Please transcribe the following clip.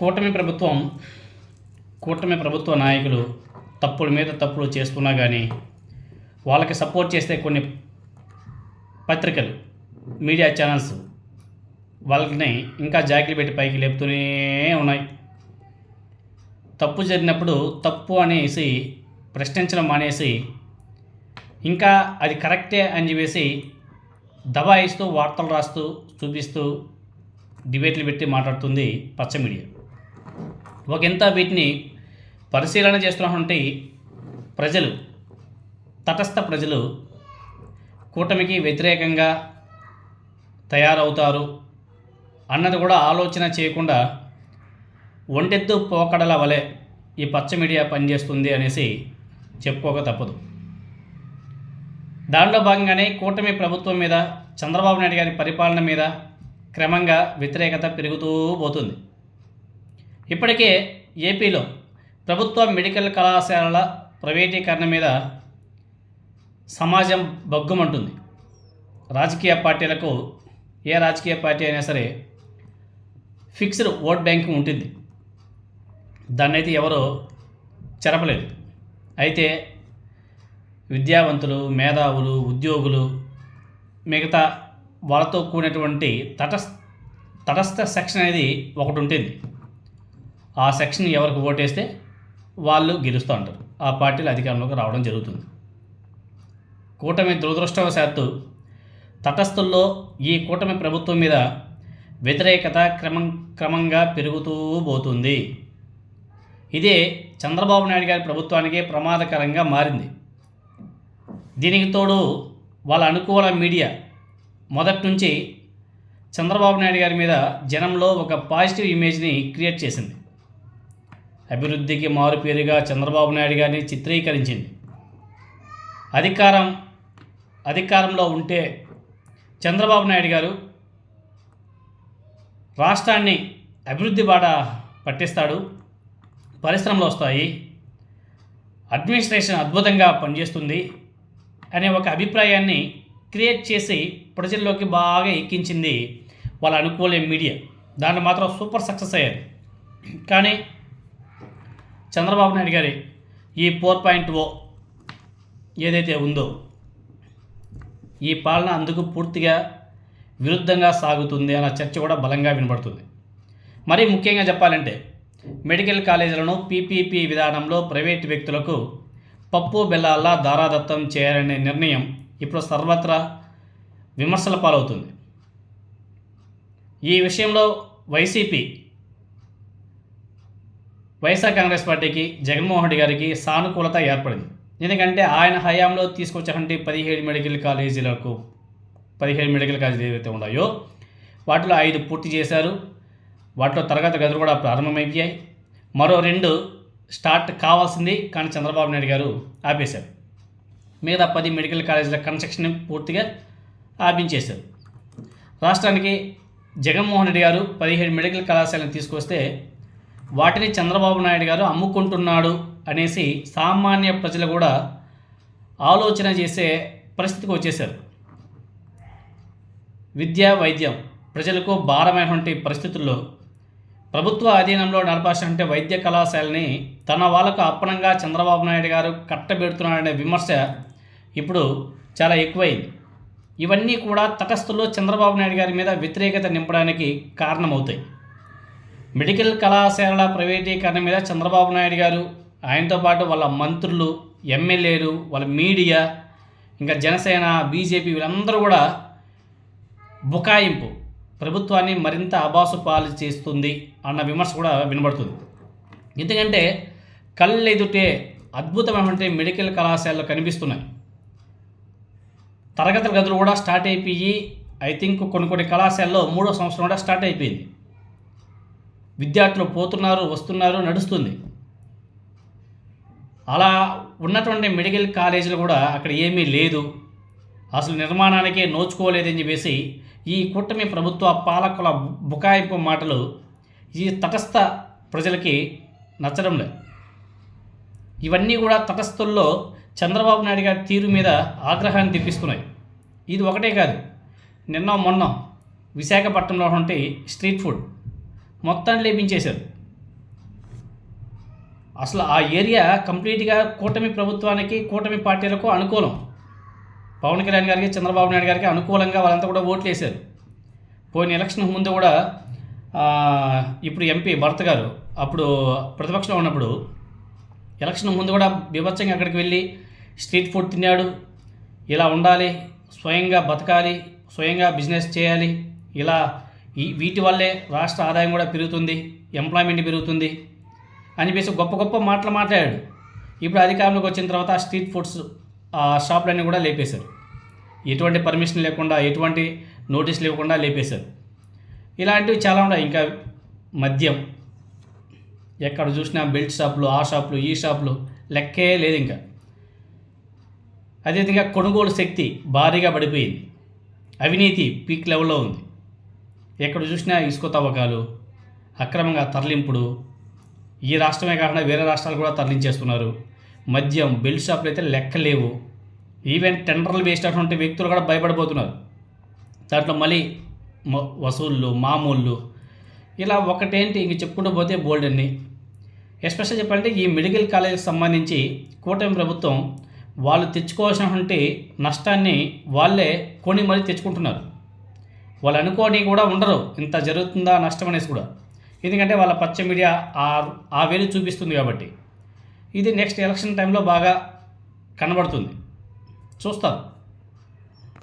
కూటమి ప్రభుత్వం కూటమి ప్రభుత్వ నాయకులు తప్పుల మీద తప్పులు చేస్తున్నా కానీ వాళ్ళకి సపోర్ట్ చేస్తే కొన్ని పత్రికలు మీడియా ఛానల్స్ వాళ్ళని ఇంకా జాకిలు పెట్టి పైకి లేపుతూనే ఉన్నాయి. తప్పు జరిగినప్పుడు తప్పు అనేసి ప్రశ్నించడం మానేసి ఇంకా అది కరెక్టే అని చెప్పేసి దబాయిస్తూ వార్తలు రాస్తూ చూపిస్తూ డిబేట్లు పెట్టి మాట్లాడుతుంది పచ్చ మీడియా. ఒకంత వీటిని పరిశీలన చేస్తున్నటువంటి ప్రజలు తటస్థ ప్రజలు కూటమికి వ్యతిరేకంగా తయారవుతారు అన్నది కూడా ఆలోచన చేయకుండా ఒంటెత్తు పోకడల వలె ఈ పచ్చ మీడియా పనిచేస్తుంది అనేసి చెప్పుకోక తప్పదు. దానిలో భాగంగానే కూటమి ప్రభుత్వం మీద చంద్రబాబు నాయుడు గారి పరిపాలన మీద క్రమంగా వ్యతిరేకత పెరుగుతూ పోతుంది. ఇప్పటికే ఏపీలో ప్రభుత్వ మెడికల్ కళాశాలల ప్రైవేటీకరణ మీద సమాజం బగ్గుమంటుంది రాజకీయ పార్టీలకు ఏ రాజకీయ పార్టీ అయినా సరే ఫిక్స్డ్ ఓట్ బ్యాంకింగ్ ఉంటుంది. దాన్ని అయితే ఎవరో చెరపలేదు. అయితే విద్యావంతులు మేధావులు ఉద్యోగులు మిగతా వాళ్ళతో కూడినటువంటి తటస్ తటస్థ సెక్షన్ అనేది ఒకటి ఉంటుంది. ఆ సెక్షన్ ఎవరికి ఓటేస్తే వాళ్ళు గెలుస్తూ ఉంటారు. ఆ పార్టీలు అధికారంలోకి రావడం జరుగుతుంది. కూటమి దురదృష్టవశాత్తు తటస్థుల్లో ఈ కూటమి ప్రభుత్వం మీద వ్యతిరేకత క్రమం క్రమంగా పెరుగుతూ పోతుంది. ఇదే చంద్రబాబు నాయుడు గారి ప్రభుత్వానికి ప్రమాదకరంగా మారింది. దీనికి తోడు వాళ్ళ అనుకూల మీడియా మొదటి నుంచి చంద్రబాబు నాయుడు గారి మీద జనంలో ఒక పాజిటివ్ ఇమేజ్ని క్రియేట్ చేసింది. అభివృద్ధికి మారుపేరుగా చంద్రబాబు నాయుడు గారిని చిత్రీకరించింది. అధికారం అధికారంలో ఉంటే చంద్రబాబు నాయుడు గారు రాష్ట్రాన్ని అభివృద్ధి బాట పట్టిస్తాడు పరిశ్రమలు వస్తాయి అడ్మినిస్ట్రేషన్ అద్భుతంగా పనిచేస్తుంది అనే ఒక అభిప్రాయాన్ని క్రియేట్ చేసి ప్రజల్లోకి బాగా ఎక్కించింది వాళ్ళ అనుకూల మీడియా. దాన్ని మాత్రం సూపర్ సక్సెస్ అయ్యారు. కానీ చంద్రబాబు నాయుడు గారి ఈ ఫోర్ పాయింట్ ఓ ఏదైతే ఉందో ఈ పాలన అందుకు పూర్తిగా విరుద్ధంగా సాగుతుంది అన్న చర్చ కూడా బలంగా వినబడుతుంది. మరీ ముఖ్యంగా చెప్పాలంటే మెడికల్ కాలేజీలను పీపీపీ విధానంలో ప్రైవేటు వ్యక్తులకు పప్పు బెల్లాల్లా దారాదత్తం చేయాలనే నిర్ణయం ఇప్పుడు సర్వత్రా విమర్శల పాలవుతుంది. ఈ విషయంలో వైసీపీ వైఎస్ఆర్ కాంగ్రెస్ పార్టీకి జగన్మోహన్ రెడ్డి గారికి సానుకూలత ఏర్పడింది. ఎందుకంటే ఆయన హయాంలో తీసుకొచ్చినటువంటి పదిహేడు మెడికల్ కాలేజీలకు పదిహేడు మెడికల్ కాలేజీలు ఏవైతే ఉన్నాయో వాటిలో ఐదు పూర్తి చేశారు. వాటిలో తరగతి గదులు కూడా ప్రారంభమయ్యాయి మరో రెండు స్టార్ట్ కావాల్సింది కానీ చంద్రబాబు నాయుడు గారు ఆపేశారు. మిగతా పది మెడికల్ కాలేజీల కన్స్ట్రక్షన్ పూర్తిగా ఆపించేశారు. రాష్ట్రానికి జగన్మోహన్ రెడ్డి గారు పదిహేడు మెడికల్ కళాశాలను తీసుకొస్తే వాటిని చంద్రబాబు నాయుడు గారు అమ్ముకుంటున్నాడు అనేసి సామాన్య ప్రజలు కూడా ఆలోచన చేసే పరిస్థితికి వచ్చేశారు. విద్య వైద్యం ప్రజలకు భారమైనటువంటి పరిస్థితుల్లో ప్రభుత్వ అధీనంలో నడపాల్సినటువంటి వైద్య కళాశాలని తన వాళ్ళకు అప్పనంగా చంద్రబాబు నాయుడు గారు కట్టబెడుతున్నాడనే విమర్శ ఇప్పుడు చాలా ఎక్కువైంది. ఇవన్నీ కూడా తటస్థుల్లో చంద్రబాబు నాయుడు గారి మీద వ్యతిరేకత నింపడానికి కారణమవుతాయి. మెడికల్ కళాశాలల ప్రైవేటీకరణ మీద చంద్రబాబు నాయుడు గారు ఆయనతో పాటు వాళ్ళ మంత్రులు ఎమ్మెల్యేలు వాళ్ళ మీడియా ఇంకా జనసేన బీజేపీ వీళ్ళందరూ కూడా బుకాయింపు ప్రభుత్వాన్ని మరింత అబాసు పాలు చేస్తుంది అన్న విమర్శ కూడా వినబడుతుంది. ఎందుకంటే కళ్ళెదుటే అద్భుతమైనటువంటి మెడికల్ కళాశాలలు కనిపిస్తున్నాయి. తరగతుల గదులు కూడా స్టార్ట్ అయిపోయి ఐ థింక్ కొన్ని కొన్ని కళాశాలలో మూడో సంవత్సరం కూడా స్టార్ట్ అయిపోయింది. విద్యార్థులు పోతున్నారు వస్తున్నారు నడుస్తుంది. అలా ఉన్నటువంటి మెడికల్ కాలేజీలు కూడా అక్కడ ఏమీ లేదు. అసలు నిర్మాణానికే నోచుకోలేదని చెప్పేసి ఈ కూటమి ప్రభుత్వ పాలకుల బుకాయింపు మాటలు ఈ తటస్థ ప్రజలకి నచ్చడం లేదు. ఇవన్నీ కూడా తటస్థుల్లో చంద్రబాబు నాయుడు గారి తీరు మీద ఆగ్రహాన్ని తెప్పిస్తున్నాయి. ఇది ఒకటే కాదు నిన్న మొన్న విశాఖపట్నంలో ఉంటే స్ట్రీట్ ఫుడ్ మొత్తాన్ని లేపించేశారు. అసలు ఆ ఏరియా కంప్లీట్గా కూటమి ప్రభుత్వానికి కూటమి పార్టీలకు అనుకూలం. పవన్ కళ్యాణ్ గారికి చంద్రబాబు నాయుడు గారికి అనుకూలంగా వాళ్ళంతా కూడా ఓట్లు వేశారు పోయిన ఎలక్షన్ ముందు కూడా ఇప్పుడు ఎంపీ భరత్ గారు అప్పుడు ప్రతిపక్షంలో ఉన్నప్పుడు ఎలక్షన్ ముందు కూడా బీభత్సంగా అక్కడికి వెళ్ళి స్ట్రీట్ ఫుడ్ తిన్నాడు. ఇలా ఉండాలి స్వయంగా బతకాలి స్వయంగా బిజినెస్ చేయాలి ఇలా ఈ వీటి వల్లే రాష్ట్ర ఆదాయం కూడా పెరుగుతుంది ఎంప్లాయ్మెంట్ పెరుగుతుంది అనిపేసి గొప్ప గొప్ప మాటలు మాట్లాడాడు. ఇప్పుడు అధికారంలోకి వచ్చిన తర్వాత ఆ స్ట్రీట్ ఫుడ్స్ ఆ షాపులన్నీ కూడా లేపేశారు. ఎటువంటి పర్మిషన్ లేకుండా ఎటువంటి నోటీస్ లేకుండా లేపేశారు. ఇలాంటివి చాలా ఉన్నాయి. ఇంకా మద్యం ఎక్కడ చూసినా బెల్ట్ షాపులు ఆ షాపులు ఈ షాపులు లెక్కే లేదు ఇంకా. అదేవిధంగా కొనుగోలు శక్తి భారీగా పడిపోయింది. అవినీతి పీక్ లెవెల్లో ఉంది. ఎక్కడ చూసినా ఇసుక తవ్వకాలు అక్రమంగా తరలింపుడు. ఈ రాష్ట్రమే కాకుండా వేరే రాష్ట్రాలు కూడా తరలించేస్తున్నారు. మద్యం బెల్ట్ షాపులు అయితే లెక్క లేవు. ఈవెన్ టెండర్లు వేసినటువంటి వ్యక్తులు కూడా భయపడిపోతున్నారు. దాంట్లో మళ్ళీ వసూళ్ళు మామూళ్ళు ఇలా ఒకటేంటి ఇంక చెప్పుకుంటూ పోతే బోల్డ్ అన్ని. ఎస్పెషల్ చెప్పాలంటే ఈ మెడికల్ కాలేజీకి సంబంధించి కూటమి ప్రభుత్వం వాళ్ళు తెచ్చుకోవాల్సినటువంటి నష్టాన్ని వాళ్ళే కొని మరీ తెచ్చుకుంటున్నారు. వాళ్ళు అనుకోని కూడా ఉండరు. ఇంత జరుగుతుందా నష్టం అనేసి కూడా. ఎందుకంటే వాళ్ళ పచ్చ మీడియా ఆ ఆ వేలు చూపిస్తుంది కాబట్టి. ఇది నెక్స్ట్ ఎలక్షన్ టైంలో బాగా కనబడుతుంది. చూస్తారు.